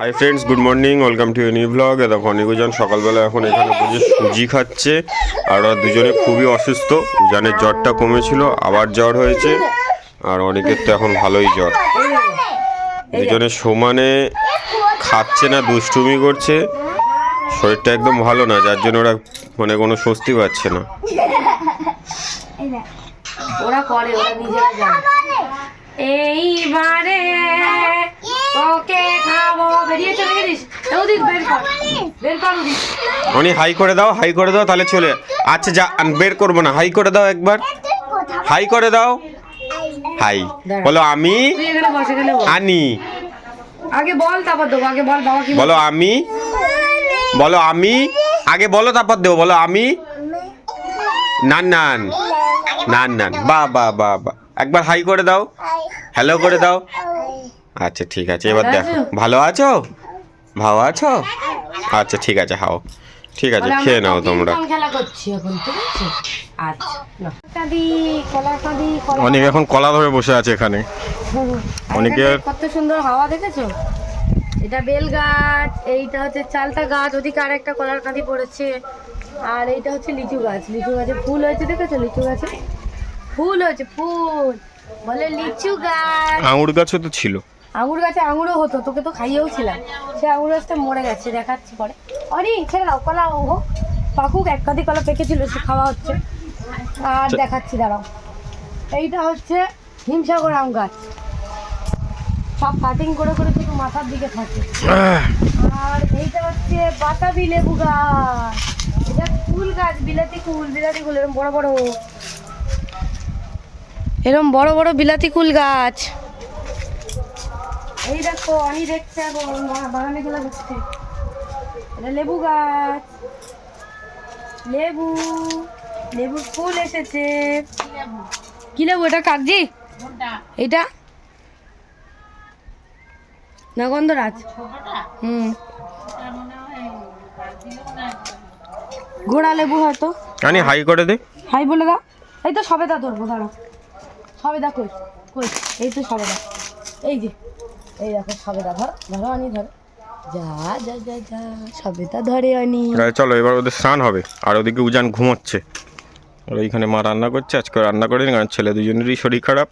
Hi friends good morning welcome to new blog দেখো অনিকুজন সকালবেলা এখন এখানে বুঝে সুজি খাচ্ছে। আর ওরা দুজনে খুবই অসুস্থ। উজানের জ্বরটা কমেছিল, আবার জ্বর হয়েছে। আর অনেকের তো এখন ভালোই জ্বর। দুজনে সমানে খাচ্ছে না, দুষ্টুমি করছে। শরীরটা একদম ভালো না, যার জন্য ওরা মানে কোনো স্বস্তি পাচ্ছে না। ওরা করে এইবারে তোকে খাব বেরিয়ে চলে গেছিস এ বের কর। বের কর ওদিক। অনি হাই করে দাও হাই করে দাও তাহলে চলে। আচ্ছা যা আন- বের করব না। হাই করে দাও একবার। হাই করে দাও। হাই। বলো আমি তুই এখানে বস এখানে বস। আনি। আগে বল তারপর দেবো। আগে বল বাবা কি বলো আমি। বলো আমি। আগে বলো তারপর দেবো। বলো আমি। নান নান। নান নান। বা বা বা বা। একবার হাই করে দাও। হ্যালো করে দাও। আচ্ছা ঠিক আছে। এবার দেখো। ভালো আছো? ভালো আছো? আচ্ছা ঠিক আছে হাও। ঠিক আছে খেয়ে নাও তোমরা। আচ্ছা কলা অনেক এখন কলা ধরে বসে আছে এখানে। অনেকে- কত সুন্দর হাওয়া দেখেছ? এটা বেল গাছ এইটা হচ্ছে চালতা গাছ ওদিকে আর একটা কলার কাঁদি পড়েছে। আর এইটা হচ্ছে লিচু গাছ। লিচু গাছে ফুল হয়েছে দেখেছ লিচু গাছে? ফুল হয়েছে ফুল। বলে লিচু গাছ। আঙুর গাছও তো ছিল। আঙুর গাছে আঙুরও হতো তোকে তো খাইয়েও ছিলাম। সে আঙুর গাছটা মরে গেছে দেখাচ্ছি পরে। অরি ছেড়ে দাও কলা ও হোক পাকুক এক কাঁদি কলা পেকেছিল সে খাওয়া হচ্ছে। আর দেখাচ্ছি দাঁড়াও। এইটা হচ্ছে হিমসাগর আম গাছ। সব কাটিং করে করে শুধু মাথার দিকে থাকে। আর এইটা হচ্ছে বাতাবি লেবু গাছ। এটা কুল গাছ বিলাতি কুল বিলাতি কুল এরকম বড় বড়। এরকম বড় বড় বিলাতি কুল গাছ। এই দেখো আমি দেখছি এখন বাগানে গুলো দেখছি। এটা লেবু গাছ। লেবু লেবু ফুল এসেছে। কি লেবু এটা কাগজি এটা? না গন্ধরাজ। হুম। ঘোড়া লেবু হয়তো। আনি হাই করে দে। হাই বলে দাও। এই তো সবে সবেদা ধরবো দাঁড়াও। সবেদা কই? কই? এই তো সবেদা। এই যে। এই দেখো সবেদা ধরো ধরো আনি ধরো। যা যা যা যা সবেদা ধরে আনি তাহলে চলো এবার ওদের স্নান হবে আর ওদিকে উজান ঘুমোচ্ছে। আর এইখানে মা রান্না করছে আজকে রান্না করেনি কারণ ছেলে দুজনেরই শরীর খারাপ।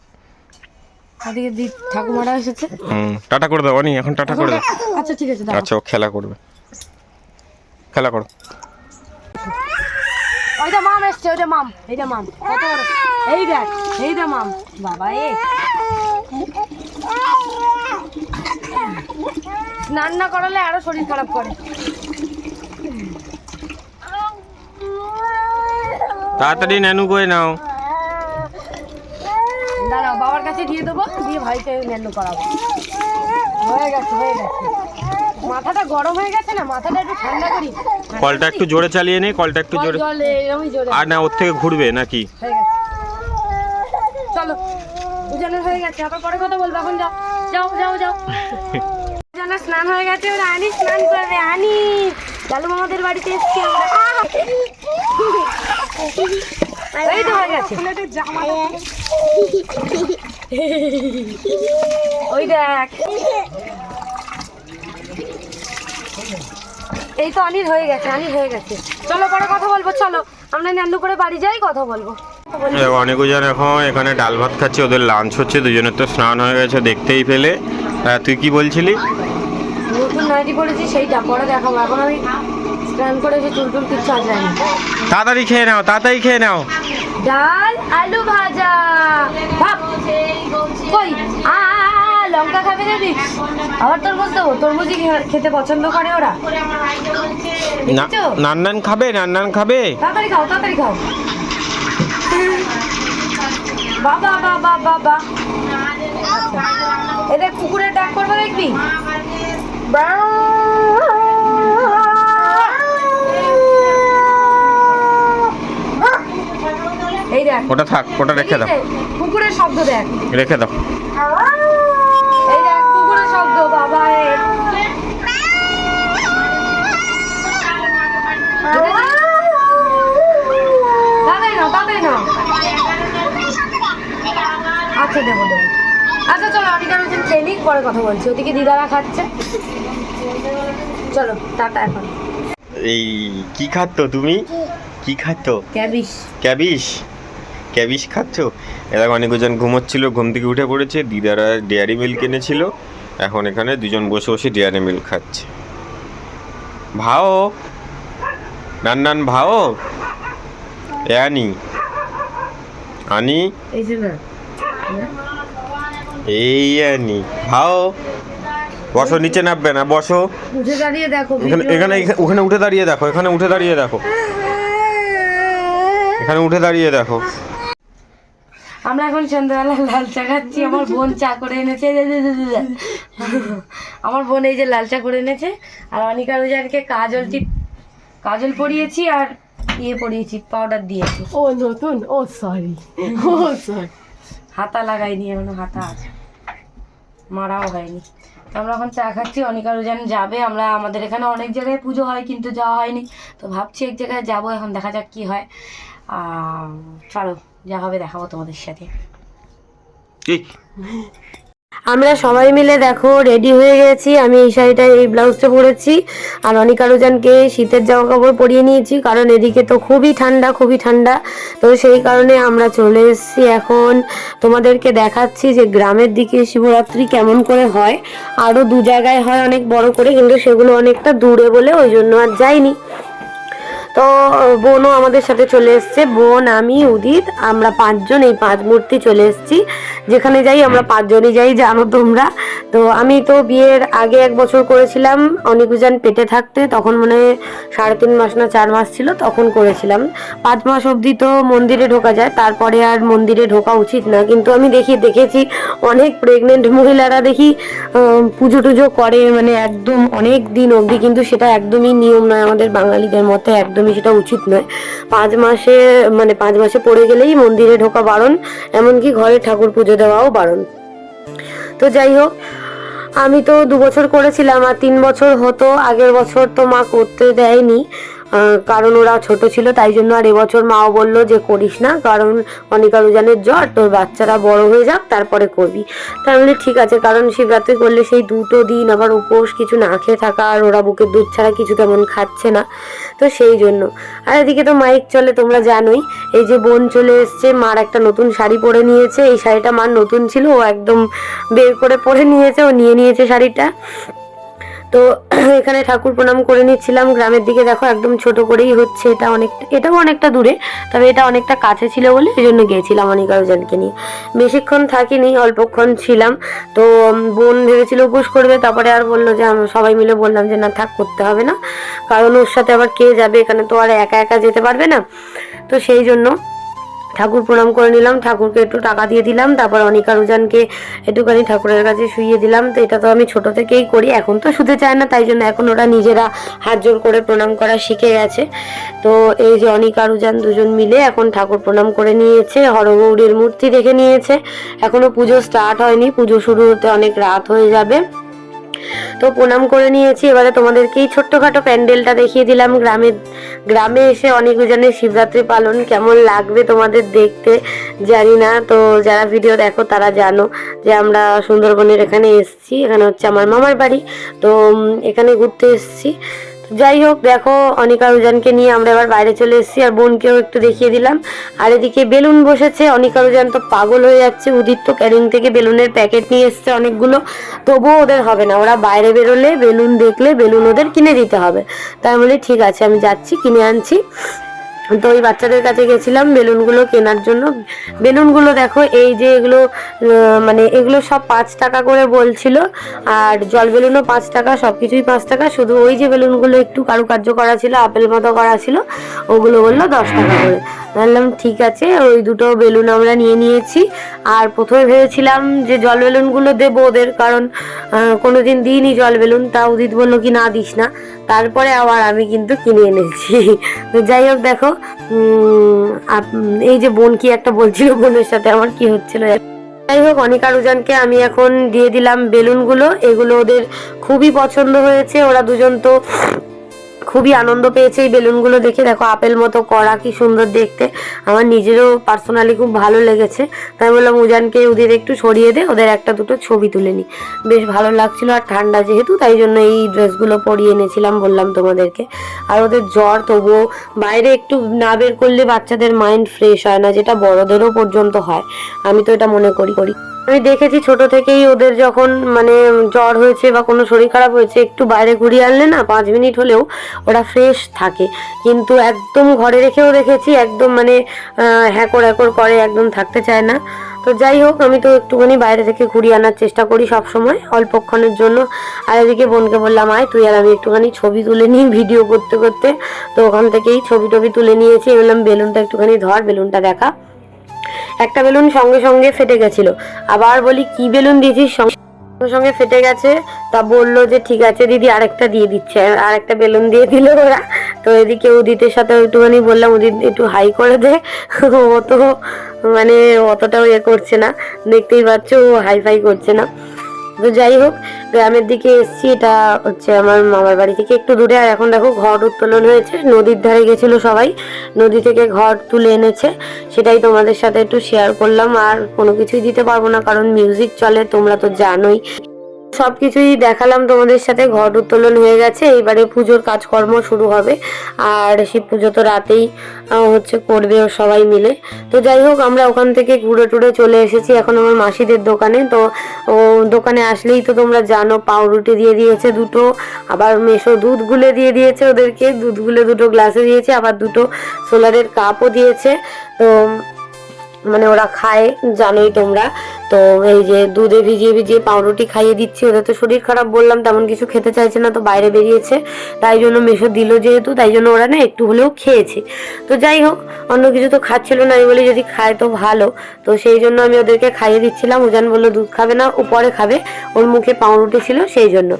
ওদিকে দি ঠাকুমারা এসেছে। হুম টাটা করে দাও অনি এখন টাটা করে দাও। আচ্ছা ঠিক আছে আচ্ছা ও খেলা করবে। খেলা করো। ওইটা মাম এসছে ওইটা মাম এইটা মাম কত বড়। এই দেখ এইটা মাম বাবা এ। স্নান না করালে আরও শরীর খারাপ করে। তাড়াতাড়ি নানু করে নাও। দাঁড়াও বাবার কাছে দিয়ে দেবো দিয়ে ভাইকে মেনু করাবো। হয়ে গেছে হয়ে গেছে। মাথাটা গরম হয়ে গেছে না মাথাটা একটু ঠান্ডা করি। কলটা একটু জোরে চালিয়ে নেই কলটা একটু জোরে। আর না ওর থেকে ঘুরবে নাকি? হয়ে গেছে। চলো উজানের হয়ে গেছে আবার পরে কথা বলব এখন যাও। যাও যাও যাও। উজানের স্নান হয়ে গেছে ওরা আনি স্নান করবে। আনি লালু মামাদের বাড়িতে এসছি এই তো ওই দেখ। এই তো আনির হয়ে গেছে আনির হয়ে গেছে। চলো, পরে কথা বলব, চলো। আমরা নান্দু করে বাড়ি যাই, কথা বলব। অনেক উজান এখন এখানে ডাল ভাত খাচ্ছে, ওদের লাঞ্চ হচ্ছে দুজনের তো স্নান হয়ে গেছে, দেখতেই পেলে। তুই কি বলছিলি? নাইটি পরেছি সেইটা পরে দেখাবো। এখন আমি স্নান করে এসে চুল টুল কিচ্ছু আজ যায়নি তাড়াতাড়ি খেয়ে নাও তাড়াতাড়ি খেয়ে নাও। ডাল আলু ভাজা। ভাব কই? আ লঙ্কা খাবে যদি? আবার তরমুজ দেবো। তরমুজই খেতে পছন্দ করে ওরা? নান্নান খাবে নান্নান খাবে। তাড়াতাড়ি খাও তাড়াতাড়ি খাও। বাবা বাবা বাবা এদের কুকুরের ডাক করব দেখবি? এই দেখ। ওটা থাক ওটা রেখে দাও। কুকুরের শব্দ দেখ। রেখে দাও এই দেখ কুকুরের শব্দ বাবা এ তাড়াতাড়ি নাও তাড়াতাড়ি নাও আচ্ছা দেবো দেবো আচ্ছা চলো অনিকা ট্রেনিং পরে কথা বলছি। ওদিকে দিদারা খাচ্ছে। চলো টাটা এখন। এই কি খাচ্ছ তুমি? কি খাচ্ছ? ক্যাবিস। ক্যাবিস? ক্যাবিস খাচ্ছ? এরা অনেকজন ঘুমোচ্ছিল ঘুম থেকে উঠে পড়েছে। দিদারা ডেয়ারি মিল্ক এনেছিল। এখন এখানে দুজন বসে বসে ডেয়ারি মিল্ক খাচ্ছে। ভাও? নান নান ভাও? এ আনি। আনি? এই যে না। এই আনি। ভাও। বসো নিচে নামবে না বসো। উঠে দাঁড়িয়ে দেখো এখানে এখানে ওখানে উঠে দাঁড়িয়ে দেখো এখানে উঠে দাঁড়িয়ে দেখো। এখানে উঠে দাঁড়িয়ে দেখো। আমরা এখন সন্ধ্যাবেলা লাল চা খাচ্ছি আমার বোন চা করে এনেছে। আমার বোন এই যে লাল চা করে এনেছে আর অনিকা রোজারকে কাজল টিপ কাজল পরিয়েছি আর ইয়ে পরিয়েছি পাউডার দিয়েছি। ও নতুন? ও সরি ও সরি হাতা লাগাইনি, এখনও হাতা আছে। মারাও হয়নি। তো আমরা এখন চা খাচ্ছি, অনেক আরও যেন যাবে, আমরা আমাদের এখানে অনেক জায়গায় পুজো হয়, কিন্তু যাওয়া হয়নি। তো ভাবছি এক জায়গায় যাব, এখন দেখা যাক কী হয়। চলো, যা হবে দেখাবো তোমাদের সাথে। আমরা সবাই মিলে দেখো রেডি হয়ে গেছি। আমি এই শাড়িটা এই ব্লাউজটা পরেছি। আর অনিকা, রোজানকে শীতের জামা কাপড় পরিয়ে নিয়েছি। কারণ এদিকে তো খুবই ঠান্ডা খুবই ঠান্ডা। তো সেই কারণে আমরা চলে এসেছি এখন তোমাদেরকে দেখাচ্ছি যে গ্রামের দিকে শিবরাত্রি কেমন করে হয়। আরও দু জায়গায় হয় অনেক বড় করে, কিন্তু সেগুলো অনেকটা দূরে বলে ওই জন্য আর যাইনি। তো বোনও আমাদের সাথে চলে এসছে। বোন, আমি, উদিত, আমরা পাঁচজন, এই পাঁচ মূর্তি চলে এসেছি। যেখানে যাই, আমরা পাঁচজনই যাই, জানো তোমরা। তো আমি তো বিয়ের আগে এক বছর করেছিলাম, অনিকুজান পেটে থাকতে, তখন মনে সাড়ে তিন মাস না চার মাস ছিল, তখন করেছিলাম। পাঁচ মাস অবধি তো মন্দিরে ঢোকা যায়, তারপরে আর মন্দিরে ঢোকা উচিত না। কিন্তু আমি দেখি, দেখেছি অনেক প্রেগনেন্ট মহিলারা দেখি পুজো টুজো করে মানে একদম অনেক দিন অবধি, কিন্তু সেটা একদমই নিয়ম নয় আমাদের বাঙালিদের মতে একদমই সেটা উচিত নয়। পাঁচ মাসে মানে পাঁচ মাসে পড়ে গেলেই মন্দিরে ঢোকা বারণ, এমনকি ঘরে ঠাকুর পুজো দেওয়াও বারণ। তো যাই হোক, আমি তো দু বছর করেছিলাম আর তিন বছর হতো, আগের বছর তো মা করতে দেয়নি। কারণ ওরা ছোট ছিল, তাই জন্য আর এবছর মাও বলল যে করিস না, কারণ অনিকা রুজানের জ্বর, তোর বাচ্চারা বড় হয়ে যাক, তারপরে করবি। তাহলে ঠিক আছে, কারণ শিবরাত্রি করলে সেই দুটো দিন আবার উপোস কিছু না খেয়ে থাকা আর ওরা বুকের দুধ ছাড়া কিছু তেমন খাচ্ছে না, তো সেই জন্য। আর এদিকে তো মাইক চলে, তোমরা জানোই, এই যে বোন চলে এসছে, মার একটা নতুন শাড়ি পরে নিয়েছে, এই শাড়িটা মার নতুন ছিল, ও একদম বের করে পরে নিয়েছে, ও নিয়ে নিয়েছে শাড়িটা। তো এখানে ঠাকুর প্রণাম করে নিচ্ছিলাম। গ্রামের দিকে দেখো একদম ছোট করেই হচ্ছে, এটা অনেকটা এটাও অনেকটা দূরে, তবে এটা অনেকটা কাছে ছিল বলে এই জন্য গিয়েছিলাম অনিকা রোজানকে নিয়ে। বেশিক্ষণ থাকিনি, অল্পক্ষণ ছিলাম। তো বোন ভেবেছিল উপোস করবে, তারপরে আর বলল যে সবাই মিলে বললাম যে না, থাক, করতে হবে না। কারণ ওর সাথে আবার কে যাবে? এখানে তো আর একা একা যেতে পারবে না। তো সেই জন্য ঠাকুর প্রণাম করে নিলাম, ঠাকুরকে একটু টাকা দিয়ে দিলাম, তারপর অনিকা রুজানকে একটুখানি ঠাকুরের কাছে শুইয়ে দিলাম। তো এটা তো আমি ছোট থেকেই করি, এখন তো শুতে চায় না, তাই জন্য এখন ওরা নিজেরা হাত জোর করে প্রণাম করা শিখে গেছে। তো এই যে অনিকা রুজান দুজন মিলে এখন ঠাকুর প্রণাম করে নিয়েছে, হরগৌরীর মূর্তি দেখে নিয়েছে। এখনও পুজো স্টার্ট হয়নি, পুজো শুরু হতে অনেক রাত হয়ে যাবে। তো প্রণাম করে নিয়েছি। এবারে তোমাদেরকে এই ছোট্টখাটো প্যান্ডেলটা দেখিয়ে দিলাম। গ্রামে গ্রামে এসে অনেক জনের শিবরাত্রি পালন কেমন লাগবে তোমাদের দেখতে জানি না। তো যারা ভিডিও দেখো তারা জানো যে আমরা সুন্দরবনের এখানে এসেছি। এখানে হচ্ছে আমার মামার বাড়ি। তো এখানে ঘুরতে এসেছি। যাই হোক, দেখো, অনিকা রুজানকে নিয়ে আমরা এবার বাইরে চলে এসেছি আর বোনকেও একটু দেখিয়ে দিলাম। আর এদিকে বেলুন বসেছে, অনিকা রুজান তো পাগল হয়ে যাচ্ছে। উদিত তো ক্যারিং থেকে বেলুনের প্যাকেট নিয়ে এসছে অনেকগুলো। তবুও ওদের হবে না, ওরা বাইরে বেরোলে, বেলুন দেখলে বেলুন ওদের কিনে দিতে হবে। তাই বলে, ঠিক আছে, আমি যাচ্ছি, কিনে আনছি। তো ওই বাচ্চাদের কাছে গেছিলাম বেলুনগুলো কেনার জন্য। বেলুনগুলো দেখো এই যে এগুলো মানে এগুলো সব পাঁচ টাকা করে বলছিল আর জল বেলুনও পাঁচ টাকা সব কিছুই পাঁচ টাকা। শুধু ওই যে বেলুনগুলো একটু কারুকার্য করা ছিল আপেল মতো করা ছিল ওগুলো বলল দশ টাকা করে। বললাম ঠিক আছে ওই দুটো বেলুন আমরা নিয়ে নিয়েছি। আর প্রথমে ভেবেছিলাম যে জল বেলুনগুলো দেবো ওদের কারণ আহ, কোনোদিন দিইনি জল বেলুন। তা উদিত বলল কি না দিস না। তারপরে আবার আমি কিন্তু কিনে এনেছি। তো যাই হোক দেখো এই যে বোন কি একটা বলছিল বোনের সাথে, আমার কি হচ্ছিল? যাই হোক, অনিকা রুজানকে আমি এখন দিয়ে দিলাম বেলুনগুলো। এগুলো ওদের খুবই পছন্দ হয়েছে। ওরা দুজন তো খুবই আনন্দ পেয়েছে এই বেলুনগুলো দেখে। দেখো, আপেল মতো করা কি সুন্দর দেখতে। আমার নিজেরও পার্সোনালি খুব ভালো লেগেছে। তাই বললাম, উজানকে ওদের একটু সরিয়ে দে, ওদের একটা দুটো ছবি তুলে নি। বেশ ভালো লাগছিল আর ঠান্ডা যেহেতু, তাই জন্য এই ড্রেসগুলো পরিয়ে এনেছিলাম, বললাম তোমাদেরকে। আর ওদের জ্বর, তবুও বাইরে একটু না বের করলে বাচ্চাদের মাইন্ড ফ্রেশ হয় না, যেটা বড়দেরও পর্যন্ত হয়। আমি তো এটা মনে করি করি। আমি দেখেছি ছোট থেকেই ওদের যখন মানে জ্বর হয়েছে বা কোনো শরীর খারাপ হয়েছে, একটু বাইরে ঘুরিয়ে আনলে না পাঁচ মিনিট হলেও ওরা ফ্রেশ থাকে। কিন্তু একদম ঘরে রেখেও দেখেছি, একদম মানে হ্যাকর হ্যাকর করে, একদম থাকতে চায় না। তো যাই হোক, আমি তো একটুখানি বাইরে থেকে ঘুরিয়ে আনার চেষ্টা করি সব সময় অল্পক্ষণের জন্য। আর এদিকে বোনকে বললাম, আয় তুই আর আমি একটুখানি ছবি তুলে নিই ভিডিও করতে করতে। তো ওখান থেকেই ছবি টবি তুলে নিয়েছি। বললাম, বেলুনটা একটুখানি ধর, বেলুনটা দেখা। একটা বেলুন সঙ্গে সঙ্গে ফেটে গেছিল। আবার বলি, কি বেলুন দিয়েছিস? সঙ্গে সঙ্গে ফেটে গেছে। তা বলল যে, ঠিক আছে দিদি, আরেকটা দিয়ে দিচ্ছে। আর একটা বেলুন দিয়ে দিল ওরা। তো এদিকে উদিতের সাথে একটুখানি বললাম, উদিত, একটু হাই করে দে। অত মানে অতটাও ইয়ে করছে না। দেখতেই পাচ্ছ ও হাই ফাই করছে না। তো যাই হোক, গ্রামের দিকে এসছি। এটা হচ্ছে আমার মামার বাড়ি থেকে একটু দূরে। আর এখন দেখো ঘর উত্তোলন হয়েছে। নদীর ধারে গেছিল সবাই। নদী থেকে ঘর তুলে এনেছে। সেটাই তোমাদের সাথে একটু শেয়ার করলাম। আর কোনো কিছুই দিতে পারব না, কারণ মিউজিক চলে, তোমরা তো জানোই। সব কিছুই দেখালাম তোমাদের সাথে ঘট উত্তোলন হয়ে গেছে, এইবারে পুজোর কাজকর্ম শুরু হবে। আর শিব পুজো তো রাতেই হচ্ছে করবে সবাই মিলে। তো যাই হোক, আমরা ওখান থেকে ঘুরে টুরে চলে এসেছি এখন আমার মাসিদের দোকানে। তো ও দোকানে আসলেই তো তোমরা জানো, পাউরুটি দিয়ে দিয়েছে দুটো, আবার মেশো দুধ গুলে দিয়ে দিয়েছে ওদেরকে। দুধ গুলে দুটো গ্লাসে দিয়েছে, আবার দুটো সোলারের কাপও দিয়েছে। তো মানে ওরা খায়, জানোই তোমরা। তো এই যে দুধে ভিজিয়ে ভিজিয়ে পাউরুটি খাইয়ে দিচ্ছি, ওদের তো শরীর খারাপ বললাম, তেমন কিছু খেতে চাইছে না, তো বাইরে বেরিয়েছে। তাই জন্য মেশো দিল যেহেতু, তাই জন্য ওরা না একটু হলেও খেয়েছে। তো যাই হোক, অন্য কিছু তো খাচ্ছিল না, আমি বলি যদি খায় তো ভালো। তো সেই জন্য আমি ওদেরকে খাইয়ে দিচ্ছিলাম, উজান বলল, দুধ খাবে না, ও পরে খাবে। ওর মুখে পাউরুটি ছিল সেই জন্য।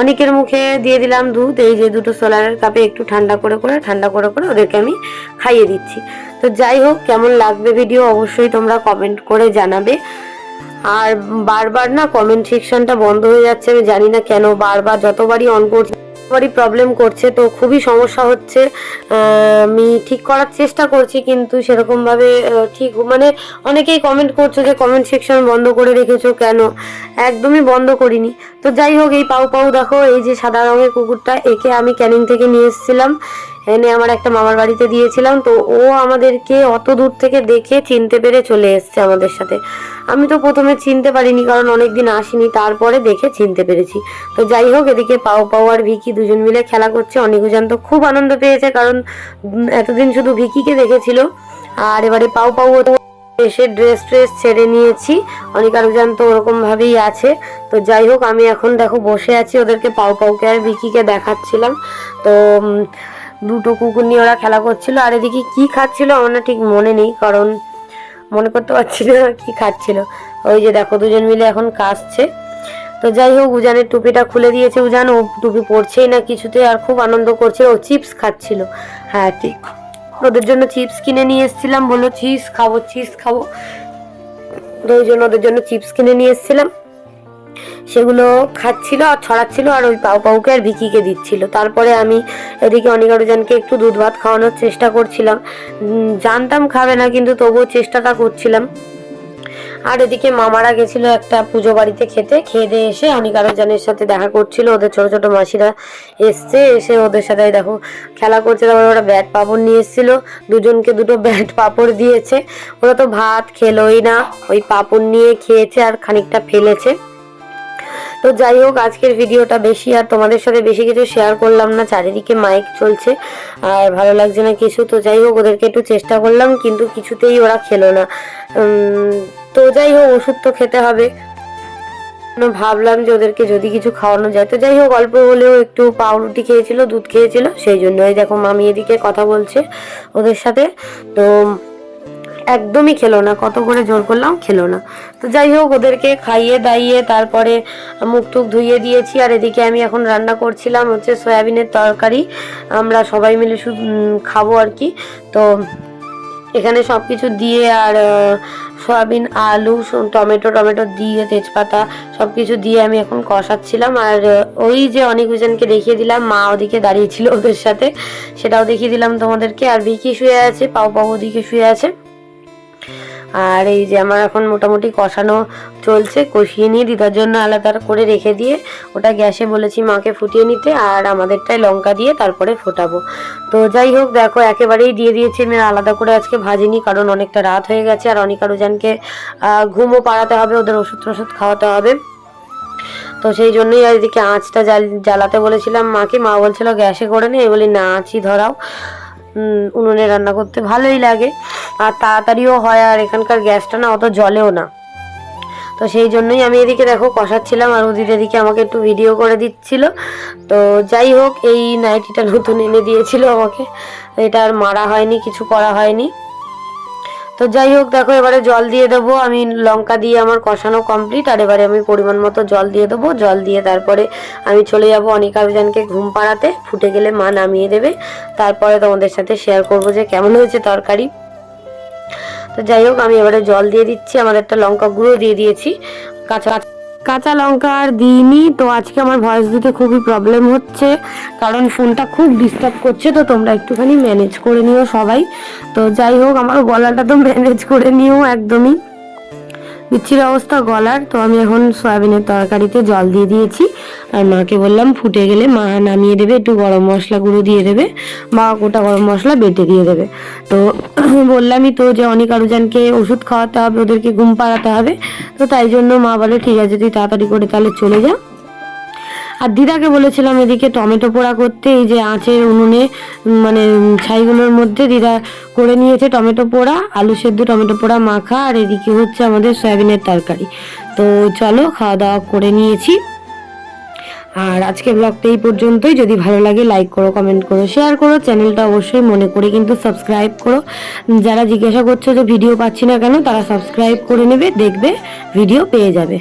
অনেকের মুখে দিয়ে দিলাম দুধ, এই যে দুটো সোলারের কাপে একটু ঠান্ডা করে করে, ঠান্ডা করে করে ওদেরকে আমি খাইয়ে দিচ্ছি। তো যাই হোক, কেমন লাগবে ভিডিও অবশ্যই তোমরা কমেন্ট করে জানাবে। আর বারবার না কমেন্ট সেকশনটা বন্ধ হয়ে যাচ্ছে, আমি জানি না কেন, বারবার যতবারই অন করছি, ততবারই প্রবলেম করছে, তো খুবই সমস্যা হচ্ছে। আমি ঠিক করার চেষ্টা করছি, কিন্তু সেরকমভাবে ঠিক মানে অনেকেই কমেন্ট করছ যে কমেন্ট সেকশন বন্ধ করে রেখেছো কেন? একদমই বন্ধ করিনি। তো যাই হোক, এই পাউ পাউ দেখো, এই যে সাদা রঙের কুকুরটা, একে আমি ক্যানিং থেকে নিয়ে এসেছিলাম। এনে আমার একটা মামার বাড়িতে দিয়েছিলাম, তো ও আমাদেরকে অত দূর থেকে দেখে চিনতে পেরে চলে এসছে আমাদের সাথে। আমি তো প্রথমে চিনতে পারিনি, কারণ অনেকদিন আসিনি, তারপরে দেখে চিনতে পেরেছি। তো যাই হোক, এদিকে পাও পাও আর ভিকি দুজন মিলে খেলা করছে। অনিকুজান তো খুব আনন্দ পেয়েছে, কারণ এতদিন শুধু ভিকিকে দেখেছিল। আর এবারে পাও পাও এসে ড্রেস ট্রেস ছেড়ে নিয়েছি। অনেক আরুজান তো ওরকম ভাবেই আছে। তো যাই হোক, আমি এখন দেখো বসে আছি, ওদেরকে পাও পাউকে আর ভিকিকে দেখাচ্ছিলাম। তো দুটো কুকুর নিয়ে ওরা খেলা করছিল, আর এদিকে কি খাচ্ছিল আমার না ঠিক মনে নেই, কারণ মনে করতে পারছি না কি খাচ্ছিল। ওই যে দেখো, দুজন মিলে এখন কাশছে। তো যাই হোক, উজানের টুপিটা খুলে দিয়েছে উজান, ও টুপি পরছেই না কিছুতে, আর খুব আনন্দ করছে, ও চিপস খাচ্ছিল। হ্যাঁ ঠিক। ওদের জন্য চিপস কিনে নিয়ে এসেছিলাম, বলল, চিপস খাব চিপস খাব। তো ওই জন্য ওদের জন্য চিপস কিনে নিয়ে এসেছিলাম। সেগুলো খাচ্ছিল আর ছড়াচ্ছিল আর ওই পাউ পাউকে আর ভিকিকে দিচ্ছিল। তারপরে আমি এদিকে অনিকারুজানকে একটু দুধ ভাত খাওয়ানোর চেষ্টা করছিলাম। জানতাম খাবে না, কিন্তু তবুও চেষ্টাটা করছিলাম। আর এদিকে মামারা গেছিল একটা পুজো বাড়িতে খেতে। খেয়ে দিয়ে এসে অনিকারুজানের সাথে দেখা করছিল। ওদের ছোট ছোট মাসিরা এসছে, এসে ওদের সাথে দেখো খেলা করছে। তারপরে ওরা ব্যাট পাপড় নিয়ে এসেছিল। দুজনকে দুটো ব্যাট পাপড় দিয়েছে। ওরা তো ভাত খেলোই না। ওই পাপড় নিয়ে খেয়েছে আর খানিকটা ফেলেছে। তো যাই হোক, আজকের ভিডিওটা বেশি আর তোমাদের সাথে বেশি কিছু শেয়ার করলাম না। চারিদিকে মাইক চলছে আর ভালো লাগছে না কিছু। তো যাই হোক, ওদেরকে একটু চেষ্টা করলাম, কিন্তু কিছুতেই ওরা খেলো না। তো যাই হোক, ওষুধ তো খেতে হবে। ভাবলাম যে ওদেরকে যদি কিছু খাওয়ানো যায়। তো যাই হোক, অল্প হলেও একটু পাউরুটি খেয়েছিল, দুধ খেয়েছিল। সেই জন্য এই দেখো মামি এদিকে কথা বলছে ওদের সাথে। তো একদমই খেলো না। কত করে জোর করলাম, খেলো না। তো যাই হোক, ওদেরকে খাইয়ে দাইয়ে তারপরে মুখ টুক ধুইয়ে দিয়েছি। আর এদিকে আমি এখন রান্না করছিলাম হচ্ছে সয়াবিনের তরকারি। আমরা সবাই মিলে শুধু খাব আর কি। তো এখানে সব কিছু দিয়ে আর সয়াবিন, আলু টমেটো টমেটো দিয়ে তেজপাতা সব কিছু দিয়ে আমি এখন কষাচ্ছিলাম। আর ওই যে অনেক জনকে দেখিয়ে দিলাম, মা ওদিকে দাঁড়িয়েছিল ওদের সাথে, সেটাও দেখিয়ে দিলাম তোমাদেরকে। আর বিকি শুয়ে আছে, পাও পাও ওদিকে শুয়ে আছে। আর এই যে আমার এখন মোটামুটি কষানো চলছে, কষিয়ে নিয়ে দিদার জন্য আলাদা করে রেখে দিয়ে ওটা গ্যাসে বলেছি মাকে ফুটিয়ে নিতে আর আমাদেরটাই লঙ্কা দিয়ে তারপরে ফোটাবো। তো যাই হোক, দেখো একেবারেই দিয়ে দিয়েছি, আমি আলাদা করে আজকে ভাজিনি কারণ অনেকটা রাত হয়ে গেছে আর অনেক আরও জানকে ঘুমও পাড়াতে হবে, ওদের ওষুধ টষুধ খাওয়াতে হবে। তো সেই জন্যই আর এদিকে আঁচটা জ্বাল জ্বালাতে বলেছিলাম মাকে, মা বলছিল গ্যাসে করে নে বলি না, আঁচই ধরাও। উনুনে রান্না করতে ভালোই লাগে। আর তাড়াতাড়িও হয়, আর এখানকার গ্যাসটা না অত জলেও না। তো সেই জন্যই আমি এদিকে দেখো কষাচ্ছিলাম, আর ওদিকে এদিকে আমাকে একটু ভিডিও করে দিচ্ছিল। তো যাই হোক, এই নাইটিটা নতুন এনে দিয়েছিল আমাকে। এটা আর মারা হয়নি, কিছু করা হয়নি। তো যাই হোক, দেখো, এবারে জল দিয়ে দেবো। আমি লঙ্কা দিয়ে আমার কষানো কমপ্লিট আর এবারে আমি পরিমাণ মতো জল দিয়ে দেবো। জল দিয়ে তারপরে আমি চলে যাব অনিকা বিজানকে ঘুম পাড়াতে। ফুটে গেলে মা নামিয়ে দেবে। তারপরে তোমাদের সাথে শেয়ার করব যে কেমন হয়েছে তরকারি। তো যাই হোক, আমি এবারে জল দিয়ে দিচ্ছি। আমাদের একটা লঙ্কা গুঁড়ো দিয়ে দিয়েছি। কাঁচা কাঁচা লঙ্কা আর দিইনি। তো আজকে আমার ভয়েস দিতে খুবই প্রবলেম হচ্ছে, কারণ ফোনটা খুব ডিস্টার্ব করছে, তো তোমরা একটুখানি ম্যানেজ করে নিও সবাই। তো যাই হোক, আমার গলাটা তো ম্যানেজ করে নিও একদমই। বিচ্ছির অবস্থা গলার। তো আমি এখন সয়াবিনের তরকারিতে জল দিয়ে দিয়েছি। আর মাকে বললাম, ফুটে গেলে মা নামিয়ে দেবে, একটু গরম মশলা গুঁড়ো দিয়ে দেবে। বা গোটা গরম মশলা বেটে দিয়ে দেবে। তো বললামই তো যে, অনেক আরুজানকে ওষুধ খাওয়াতে হবে, ওদেরকে ঘুম পাড়াতে হবে। তো তাই জন্য মা বলে, ঠিক আছে, তুই তাড়াতাড়ি করে তাহলে চলে যা। আর দিদাকে বলেছিলাম এদিকে টমেটো পোড়া করতে, এই যে আঁচের উনুনে মানে ছাইগুলোর মধ্যে দিদা করে নিয়েছে টমেটো পোড়া, আলু সেদ্ধ টমেটো পোড়া মাখা, আর এদিকে হচ্ছে আমাদের সয়াবিনের তরকারি। তো চলো, খাওয়া দাওয়া করে নিয়েছি। আর আজকে ব্লগটা এই পর্যন্তই। যদি ভালো লাগে লাইক করো কমেন্ট করো শেয়ার করো। চ্যানেলটা অবশ্যই মনে করে কিন্তু সাবস্ক্রাইব করো। যারা জিজ্ঞাসা করছ যে ভিডিও পাচ্ছি না কেন, তারা সাবস্ক্রাইব করে নেবে, দেখবে ভিডিও পেয়ে যাবে।